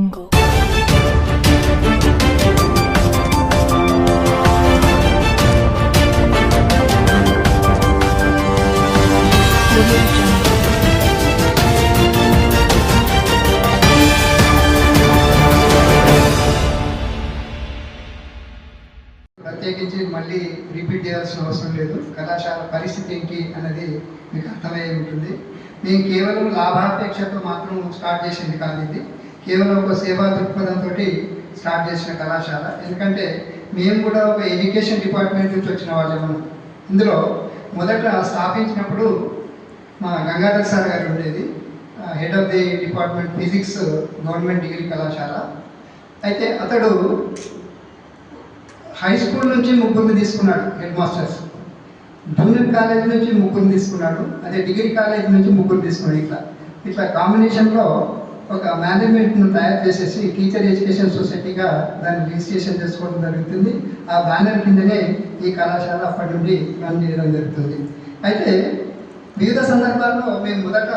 Jungle. ప్రత్యేకించి మళ్ళీ repeat చేయాల్సిన అవసరం లేదు. కళాశాల పరిస్థితి ఏంటి అన్నది మీకు అర్థమై ఉంటుంది. మేము కేవలం లాభాపేక్షతో మాత్రం స్టార్ట్ చేసింది కాదు ఇది. కేవలం ఒక సేవా దృక్పథంతో స్టార్ట్ చేసిన కళాశాల. ఎందుకంటే మేము కూడా ఒక ఎడ్యుకేషన్ డిపార్ట్మెంట్ నుంచి వచ్చిన వాళ్ళము ఇందులో మొదట స్థాపించినప్పుడు మా గంగాధర్ సార్ గారు ఉండేది. Head of the department physics government degree కళాశాల. అయితే అతడు హై స్కూల్ నుంచి ముగ్గురిని తీసుకున్నాడు హెడ్ మాస్టర్స్ జూనియర్ కాలేజ్ నుంచి ముగ్గురిని తీసుకున్నాడు. అదే డిగ్రీ కాలేజ్ నుంచి ముగ్గురు తీసుకున్నాడు. ఇట్లా ఇట్లా కాంబినేషన్లో ఒక మేనేజ్మెంట్ను తయారు చేసేసి టీచర్ ఎడ్యుకేషన్ సొసైటీగా దాన్ని రిజిస్ట్రేషన్ చేసుకోవడం జరుగుతుంది. ఆ బ్యానర్ కిందనే ఈ కళాశాల అప్పటి నుండి రన్ చేయడం జరుగుతుంది. అయితే వివిధ సందర్భాల్లో మేము మొదట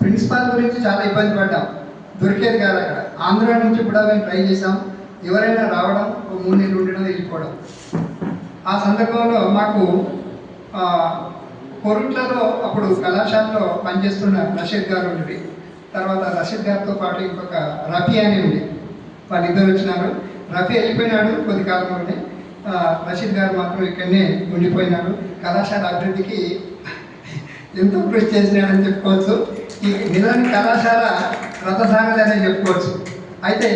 ప్రిన్సిపాల్ గురించి చాలా ఇబ్బంది పడ్డాం. దొరికేది కాదు అక్కడ. ఆంధ్ర నుంచి కూడా మేము ట్రై చేసాం ఎవరైనా రావడం ఒక మూడు నెలలు ఉండడం వెళ్ళిపోవడం. ఆ సందర్భంలో మాకు కొరుట్లలో అప్పుడు కళాశాలలో పనిచేస్తున్న రషీద్ గారు ఉండేది తర్వాత రషీద్ గారితో పాటు ఇంకొక రఫీ అని ఉంది. వాళ్ళిద్దరు వచ్చినారు. రఫీ వెళ్ళిపోయినాడు కొద్ది కాలంలోనే. రషీద్ గారు మాత్రం ఇక్కడనే ఉండిపోయినాడు కళాశాల అభివృద్ధికి ఎంతో కృషి చేసినాడని చెప్పుకోవచ్చు. ఈ నిజానికి కళాశాల రథసాగదనే చెప్పుకోవచ్చు. అయితే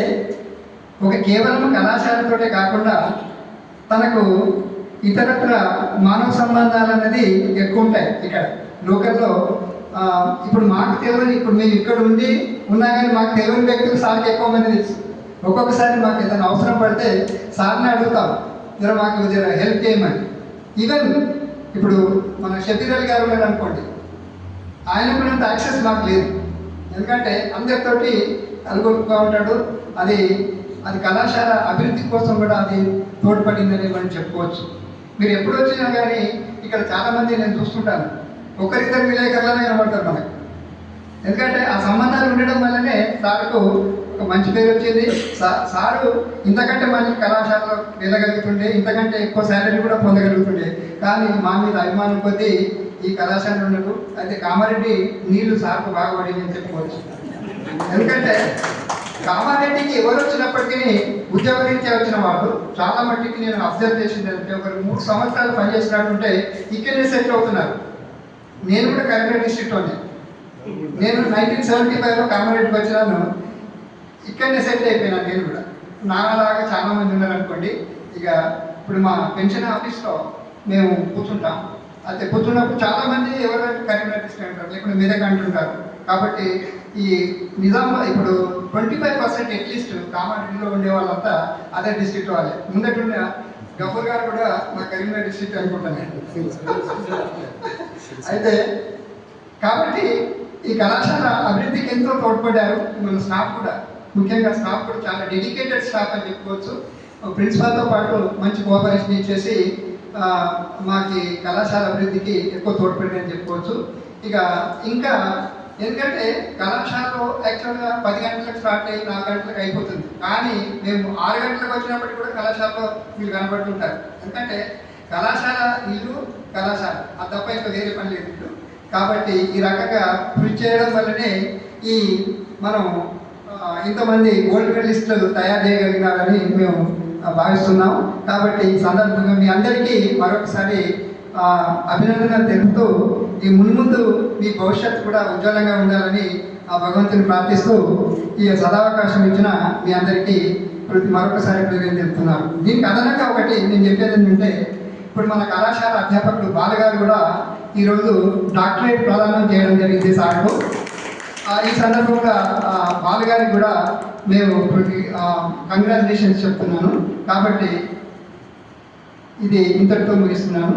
ఒక కేవలం కళాశాలతోటే కాకుండా తనకు ఇతరత్ర మానవ సంబంధాలు అనేది ఎక్కువ ఉంటాయి. ఇక్కడ లోకల్లో ఇప్పుడు మాకు తెలియదు ఇప్పుడు మేము ఇక్కడ ఉండి ఉన్నా కానీ మాకు తెలియని వ్యక్తులు సార్కి ఎక్కువ మంది తెలుసు. ఒక్కొక్కసారి మాకు ఏదైనా అవసరం పడితే సార్ని అడుగుతాం. జర మాకు జర హెల్ప్ చేయమని. ఈవెన్ ఇప్పుడు మన షబీర్ అలీ గారు ఉన్నారు అనుకోండి ఆయనకున్నంత యాక్సెస్ మాకు లేదు. ఎందుకంటే అందరితోటి కలుగొట్టుగా ఉంటాడు. అది అది కళాశాల అభివృద్ధి కోసం కూడా అది తోడ్పడిందని మనం చెప్పుకోవచ్చు. మీరు ఎప్పుడు వచ్చినా కానీ ఇక్కడ చాలామంది నేను చూస్తుంటాను. ఒకరిద్దరు విలేకరులను కనబడతారు మనకి. ఎందుకంటే ఆ సంబంధాలు ఉండడం వల్లనే సార్కు ఒక మంచి పేరు వచ్చింది. సా- సారు ఇంతకంటే మంచి కళాశాలలో వెళ్ళగలుగుతుండే ఇంతకంటే ఎక్కువ శాలరీ కూడా పొందగలుగుతుండే. కానీ మా మీద అభిమానం కొద్దీ ఈ కళాశాల ఉండదు అయితే కామారెడ్డి నీళ్ళు సార్కు బాగా పడింది అని చెప్పుకోవచ్చు. ఎందుకంటే కామారెడ్డికి ఎవరు వచ్చినప్పటికీ ఉద్యోగరీత్యా వచ్చిన వాళ్ళు. చాలా మట్టికి నేను అబ్జర్వ్ చేసింది అంటే ఒక మూడు సంవత్సరాలు పనిచేసినట్టుంటే ఇక్కడనే సెటిల్ అవుతున్నారు. నేను కూడా కరీంనగర్ డిస్ట్రిక్ట్లోనే నేను నైన్టీన్ సెవెంటీ ఫైవ్లో కామారెడ్డికి వచ్చినాను. ఇక్కడనే సెటిల్ అయిపోయినాను నేను కూడా. నాలాగా చాలామంది ఉన్నారు అనుకోండి ఇక ఇప్పుడు మా పెన్షన్ ఆఫీస్లో మేము కూర్చుంటాం. అయితే కూర్చున్నప్పుడు చాలామంది ఎవరైనా కరీంనగర్ డిస్ట్రిక్ట్ అంటారు లేకుంటే మెదక్ అంటుంటారు కాబట్టి ఈ నిజాం ఇప్పుడు ట్వంటీ ఫైవ్ పర్సెంట్ అట్లీస్ట్ కామారెడ్డిలో ఉండే వాళ్ళంతా అదే డిస్ట్రిక్ట్ వాళ్ళే. ముందటుండే గఫూర్ గారు కూడా మా కరీంనగర్ డిస్ట్రిక్ట్ అనుకుంటాను. అయితే కాబట్టి ఈ కళాశాల అభివృద్ధికి ఎంతో తోడ్పడ్డారు. మన స్టాఫ్ కూడా. ముఖ్యంగా స్టాఫ్ కూడా చాలా డెడికేటెడ్ స్టాఫ్ అని చెప్పుకోవచ్చు. ప్రిన్సిపాల్తో పాటు మంచి కోఆపరేషన్ ఇచ్చేసి మాకు మాకి కళాశాల అభివృద్ధికి ఎక్కువ తోడ్పడింది అని చెప్పుకోవచ్చు. ఇక ఇంకా ఎందుకంటే కళాశాలలో యాక్చువల్గా పది గంటలకు స్టార్ట్ అయ్యి నాలుగు గంటలకు అయిపోతుంది. కానీ మేము ఆరు గంటలకు వచ్చినప్పటికీ కూడా కళాశాలలో మీరు కనబడుతుంటారు. ఎందుకంటే కళాశాల ఇల్లు కళాశాల. అది తప్ప ఇంకా వేరే పని లేదు ఇల్లు కాబట్టి ఈ రకంగా కృషి చేయడం వల్లనే ఈ మనం ఇంతమంది గోల్డ్ మెడలిస్టులు తయారు చేయగలిగినారని మేము భావిస్తున్నాం. కాబట్టి ఈ సందర్భంగా మీ అందరికీ మరొకసారి అభినందనలు తెలుపుతూ ఈ మున్ముందు మీ భవిష్యత్తు కూడా ఉజ్వలంగా ఉండాలని ఆ భగవంతుని ప్రార్థిస్తూ ఈ సదావకాశం ఇచ్చిన మీ అందరికీ ప్రతి మరొకసారి కృతజ్ఞతలు చెప్తున్నాను. దీనికి అదనంగా ఒకటి నేను చెప్పేది ఏంటంటే ఇప్పుడు మన కళాశాల అధ్యాపకుడు బాలగారు కూడా ఈరోజు డాక్టరేట్ ప్రదానం చేయడం జరిగింది సార్కు ఈ సందర్భంగా బాలగారికి కూడా మేము కంగ్రాచులేషన్స్ చెప్తున్నాను. కాబట్టి ఇది ఇంతటితో ముగిస్తున్నాను.